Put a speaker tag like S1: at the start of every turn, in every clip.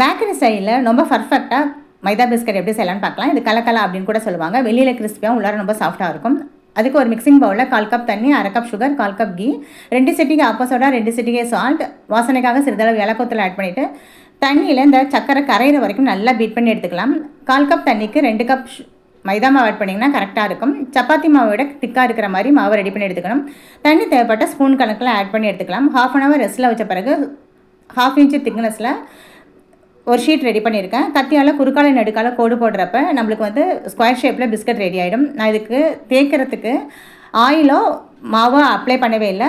S1: Bakery சைடில் ரொம்ப பர்ஃபெக்டாக மைதா பிஸ்கட் எப்படி செய்யலாம்னு பார்க்கலாம். இது கலக்கலா அப்படின்னு கூட சொல்லுவாங்க. வெளியில் கிறிஸ்பியாக உள்ளார ரொம்ப சாஃப்ட்டாக இருக்கும். அதுக்கு ஒரு மிக்சிங் பவுலில் கால் கப் தண்ணி அரை கப் சுகர் கால் கப் கீ ரெண்டு சிட்டிக்கு ஆப்போசோடா ரெண்டு சிட்டிக்கே சால்ட் வாசனைக்காக சிறிதளவு இலக்கத்தில் ஆட் பண்ணிவிட்டு தண்ணியில் இந்த சக்கரை கரையிற வரைக்கும் நல்லா பீட் பண்ணி எடுத்துக்கலாம். கால் கப் தண்ணிக்கு ரெண்டு கப் மைதா மாவு ஆட் பண்ணிங்கன்னா கரெக்டாக இருக்கும். சப்பாத்தி மாவை விட திக்காக இருக்கிற மாதிரி மாவை ரெடி பண்ணி எடுத்துக்கணும். தண்ணி தேவைப்பட்ட ஸ்பூன் கணக்கில் ஆட் பண்ணி எடுத்துக்கலாம். ஹாஃப் அன் ஹவர் ரெஸ்ட்டில் வச்ச பிறகு ஹாஃப் இன்ச்சு திக்னஸில் ஒரு ஷீட் ரெடி பண்ணியிருக்கேன். கத்தியால் குறுக்கால நடுக்கால கோடு போடுறப்ப நம்மளுக்கு வந்து ஸ்கொயர் ஷேப்பில் பிஸ்கட் ரெடி ஆகிடும் நான் இதுக்கு தேய்க்கிறதுக்கு ஆயிலோ மாவோ அப்ளை பண்ணவே இல்லை.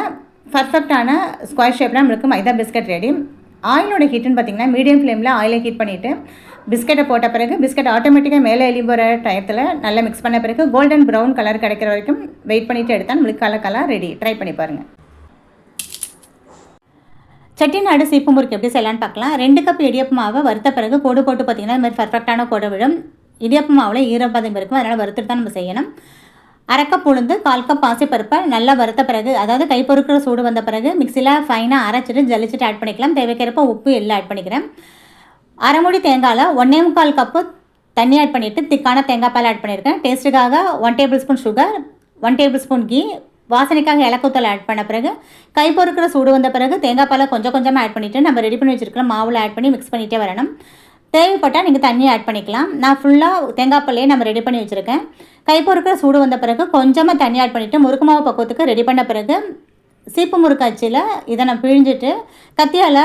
S1: பர்ஃபெக்டான ஸ்கொயர் ஷேப்பில் நம்மளுக்கு மைதா பிஸ்கட் ரெடி ஆயிலோட ஹீட்டுன்னு பார்த்தீங்கன்னா மீடியம் ஃப்ளேமில் ஆயிலை ஹீட் பண்ணிவிட்டு பிஸ்கட்டை போட்ட பிறகு பிஸ்கட் ஆட்டோமேட்டிக்காக மேலே எழுதி போகிற டயத்தில் நல்லா மிக்ஸ் பண்ண பிறகு கோல்டன் ப்ரௌன் கலர் கிடைக்கிற வரைக்கும் வெயிட் பண்ணிவிட்டு எடுத்தால் நம்மளுக்கு கலர் கலர் ரெடி ட்ரை பண்ணி பாருங்கள் செட்டிநாடு சீப்பு முறுக்கு எப்படி செய்யலான்னு பார்க்கலாம். ரெண்டு கப் இடியப்பு மாவை வறுத்த பிறகு கோடு போட்டு பார்த்தீங்கன்னா இந்த மாதிரி பர்ஃபெக்டான கோடு விடும் இடியப்பு மாவில் ஈரப்பதம் இருக்கும். அதனால் வறுத்துட்டு தான் நம்ம செய்யணும். அரை கப் உளுந்து கால் கப் பாசிப்பருப்பை நல்லா வறுத்த பிறகு அதாவது கை பொறுக்கிற சூடு வந்த பிறகு மிக்சியில் ஃபைனாக அரைச்சிட்டு ஜலிச்சிட்டு ஆட் பண்ணிக்கலாம். தேவைக்கிறப்ப உப்பு எல்லாம் ஆட் பண்ணிக்கிறேன். அரைமுடி தேங்காயில் ஒன்றே முக்கால் கப்பு தண்ணி ஆட் பண்ணிவிட்டு திக்கான தேங்காய் பால் ஆட் பண்ணியிருக்கேன். டேஸ்ட்டுக்காக one tablespoon sugar one tablespoon ghee வாசனைக்காக இலக்குத்தல் ஆட் பண்ண பிறகு கை பொறுக்கிற சூடு வந்த பிறகு தேங்காய் பாலை கொஞ்சம் கொஞ்சமாக ஆட் பண்ணிவிட்டு நம்ம ரெடி பண்ணி வச்சுருக்கிற மாவில் ஆட் பண்ணி மிக்ஸ் பண்ணிகிட்டே வரணும். தேவைப்பட்டால் நீங்கள் தண்ணியை ஆட் பண்ணிக்கலாம். நான் ஃபுல்லாக தேங்காய் பாலையே நம்ம ரெடி பண்ணி வச்சுருக்கேன். கை பொறுக்கிற சூடு வந்த பிறகு கொஞ்சமாக தண்ணி ஆட் பண்ணிவிட்டு முறுக்கு மாவு பக்குவத்துக்கு ரெடி பண்ண பிறகு சீப்பு முறுக்காட்சியில் இதை நான் பிழிஞ்சிட்டு கத்தியால்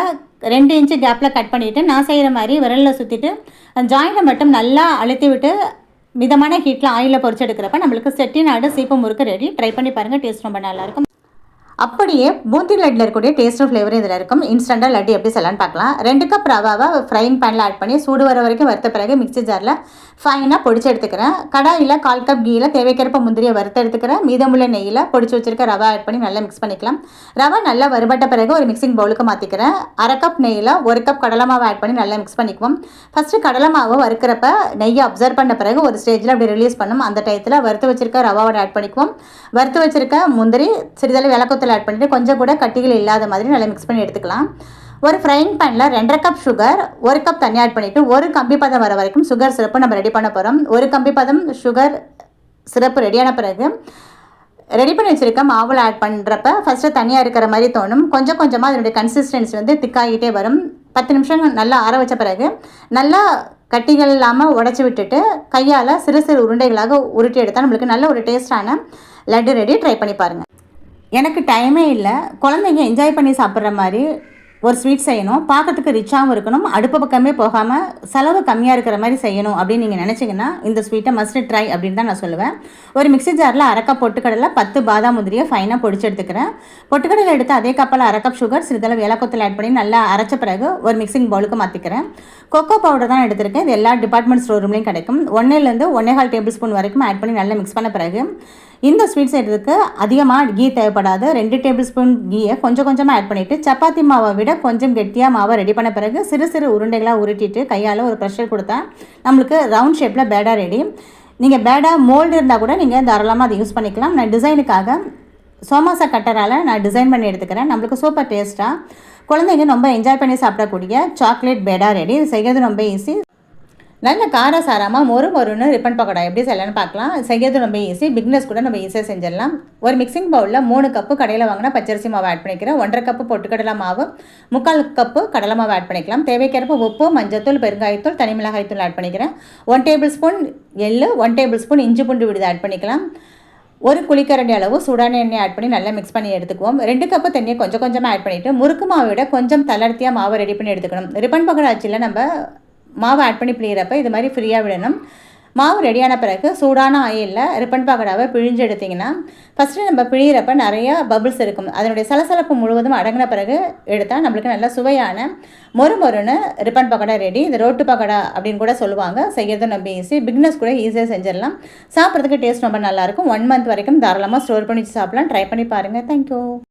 S1: ரெண்டு இன்ச்சு கேப்பில் கட் பண்ணிவிட்டு நான் செய்கிற மாதிரி விரலில் சுற்றிட்டு அந்த மட்டும் நல்லா அழுத்தி விட்டு மிதமான ஹீட்டில் ஆயிலில் பொறிச்செடுக்கிறப்ப நம்மளுக்கு செட்டிநாடு சீப்பு முறுக்கு ரெடி ட்ரை பண்ணி பாருங்கள் டேஸ்ட் ரொம்ப நல்லாயிருக்கும் அப்படியே பூந்தி லட்டில் இருக்கக்கூடிய டேஸ்ட்டும் ஃப்ளேவர் இதில் இருக்கும். இன்ஸ்டண்ட்டாக லட்டு எப்படி செய்யலான்னு பார்க்கலாம். ரெண்டு கப் ரவாவை ஃப்ரைங் பேனில் ஆட் பண்ணி சூடு வர வரைக்கும் வறுத்த பிறகு மிக்ஸி ஜாரில் ஃபைனாக பொடிச்சு எடுத்துக்கிறேன். கடாயில் கால் கப் கீயில் தேவைக்கிறப்ப முந்திரியை வறுத்து எடுத்துக்கிறேன். மீதமுள்ள நெய்யில் பொடிச்சு வச்சிருக்க ரவா ஆட் பண்ணி நல்லா மிக்ஸ் பண்ணிக்கலாம். ரவா நல்லா வறுபட்ட பிறகு ஒரு மிக்சிங் பவுலுக்கு மாற்றிக்கிறேன் அரை கப் நெய்யில் ஒரு கப் கடலை மாவு ஆட் பண்ணி நல்லா மிக்ஸ் பண்ணிக்குவோம். ஃபஸ்ட்டு கடலை மாவு வறுக்கிறப்ப நெய்யை அப்சர்வ் பண்ண பிறகு ஒரு ஸ்டேஜில் அப்படி ரிலீஸ் பண்ணும். அந்த டயத்தில் வறுத்து வச்சிருக்க ரவாவோட ஆட் பண்ணிக்குவோம். வறுத்து வச்சிருக்க முந்திரி சிறிதளவு விளக்கத்தில் ஆட் பண்ணிவிட்டு கொஞ்சம் கூட கட்டிகள் இல்லாத மாதிரி நல்லா மிக்ஸ் பண்ணி எடுத்துக்கலாம். ஒரு ஃப்ரைங் பேனில் ரெண்டரை கப் சுகர் ஒரு கப் தண்ணி ஆட் பண்ணிவிட்டு ஒரு கம்பி பதம் வர வரைக்கும் சுகர் சிறப்பு நம்ம ரெடி பண்ண போகிறோம் ஒரு கம்பி பதம் சுகர் சிறப்பு ரெடியான பிறகு ரெடி பண்ணி வச்சுருக்க மாவில் ஆட் பண்ணுறப்ப ஃபஸ்ட்டு தனியாக இருக்கிற மாதிரி தோணும். கொஞ்சம் கொஞ்சமாக அதனுடைய கன்சிஸ்டன்சி வந்து திக்காகிட்டே வரும். பத்து நிமிஷம் நல்லா ஆற வச்ச பிறகு நல்லா கட்டிகள் இல்லாமல் உடச்சி விட்டுட்டு கையால் சிறு சிறு உருண்டைகளாக உருட்டி எடுத்தால் நம்மளுக்கு நல்ல ஒரு டேஸ்டான லட்டு ரெடி ட்ரை பண்ணி பாருங்கள் எனக்கு டைமே இல்லை. குழந்தைங்க என்ஜாய் பண்ணி சாப்பிட்ற மாதிரி ஒரு ஸ்வீட் செய்யணும். பார்க்கறதுக்கு ரிச்சாகவும் இருக்கணும். அடுப்பு பக்கமே போகாமல் செலவு கம்மியாக இருக்கிற மாதிரி செய்யணும் அப்படின்னு நீங்கள் நினச்சிங்கன்னா இந்த ஸ்வீட்டை மஸ்ட் ட்ரை அப்படின்னு தான் நான் சொல்லுவேன். ஒரு மிக்ஸி ஜாரில் அரை கப் பொட்டுக்கடலை பத்து பாதாம் முந்திரியை ஃபைனாக பொடிச்சு எடுத்துக்கிறேன். பொட்டுக்கடலை எடுத்து அதே கப்பில் அரை கப் சுகர் சிறிதளவு ஏலக்கத்தில் ஆட் பண்ணி நல்லா அரைச்ச பிறகு ஒரு மிக்சிங் பவுலுக்கு மாற்றிக்கிறேன் கொக்கோ பவுடர் தான் எடுத்திருக்கேன். இது எல்லா டிபார்ட்மெண்ட் ஸ்டோர் ரூம்லேயும் கிடைக்கும். ஒன்றிலேருந்து ஒன்னேகால் டேபிள் ஸ்பூன் வரைக்கும் ஆட் பண்ணி நல்லா மிக்ஸ் பண்ண பிறகு இந்த ஸ்வீட் செய்கிறதுக்கு அதிகமாக கீ தேவைப்படாது. ரெண்டு டேபிள் ஸ்பூன் கீயை கொஞ்சம் கொஞ்சமாக ஆட் பண்ணிவிட்டு சப்பாத்தி மாவை விட கொஞ்சம் கெட்டியாக மாவை ரெடி பண்ண பிறகு சிறு சிறு உருண்டைகளாக உருட்டிட்டு கையால் ஒரு ப்ரெஷர் கொடுத்தா நம்மளுக்கு ரவுண்ட் ஷேப்பில் பேடா ரெடி நீங்கள் பேடா மோல்டு இருந்தால் கூட நீங்கள் தாராளமாக அதை யூஸ் பண்ணிக்கலாம். நான் டிசைனுக்காக சோமாசா கட்டரால் நான் டிசைன் பண்ணி எடுத்துக்கிறேன். நம்மளுக்கு சூப்பர் டேஸ்ட்டாக குழந்தைங்க ரொம்ப என்ஜாய் பண்ணி சாப்பிடக்கூடிய சாக்லேட் பேடா ரெடி இது செய்கிறது ரொம்ப ஈஸி நல்ல கார சாராமல் மொறு மொறுன்னு ரிப்பன் பக்கோடா எப்படி செய்யலாம்னு பார்க்கலாம். செய்யறது ரொம்ப ஈஸி பிக்னஸ் கூட நம்ம ஈஸியாக செஞ்சிடலாம். ஒரு மிக்சிங் பவுலில் மூணு கப்பு கடையில் வாங்கினா பச்சரிசி மாவு ஆட் பண்ணிக்கிறேன். ஒன்றரை கப்பு பொட்டுக்கடலை மாவு முக்கால் கப்பு கடலை மாவு ஆட் பண்ணிக்கலாம். தேவைக்கிறப்ப உப்பு மஞ்சத்தூள் பெருங்காயத்தூள் தனி மிளகாய்த்தூள் ஆட் பண்ணிக்கிறேன். ஒன் டேபிள் ஸ்பூன் எள்ளு ஒன் டேபிள் ஸ்பூன் இஞ்சி பூண்டு விடுது ஆட் பண்ணிக்கலாம். ஒரு குளிக்கரண்டி அளவு சூடான எண்ணெய் ஆட் பண்ணி நல்லா மிக்ஸ் பண்ணி எடுத்துக்குவோம். ரெண்டு கப்பு தண்ணியை கொஞ்சம் கொஞ்சமாக ஆட் பண்ணிவிட்டு முறுக்கு மாவை விட கொஞ்சம் தளர்த்தியாக மாவை ரெடி பண்ணி எடுத்துக்கணும். ரிப்பன் பக்கோடா ஆச்சில் நம்ம மாவு ஆட் பண்ணி பிழியிறப்ப இது மாதிரி ஃப்ரீயாக விடணும். மாவு ரெடியான பிறகு சூடான ஆயிலில் ரிப்பன் பாக்கடாவை பிழிஞ்சு எடுத்திங்கன்னா ஃபஸ்ட்டு நம்ம பிழியிறப்ப நிறையா பபுள்ஸ் இருக்கும். அதனுடைய சலசலப்பு முழுவதும் அடங்கின பிறகு எடுத்தால் நம்மளுக்கு நல்ல சுவையான மொறு மொறுன்னு ரிப்பன் பக்கடா ரெடி இந்த ரோட்டு பக்கடா அப்படின்னு கூட சொல்லுவாங்க. செய்கிறது நம்ம ஈஸி பிக்னஸ் கூட ஈஸியாக செஞ்சிடலாம். சாப்பிட்றதுக்கு டேஸ்ட் ரொம்ப நல்லாயிருக்கும் ஒன் மந்த் வரைக்கும் தாராளமாக ஸ்டோர் பண்ணி சாப்பிட்லாம். ட்ரை பண்ணி பாருங்கள் தேங்க்யூ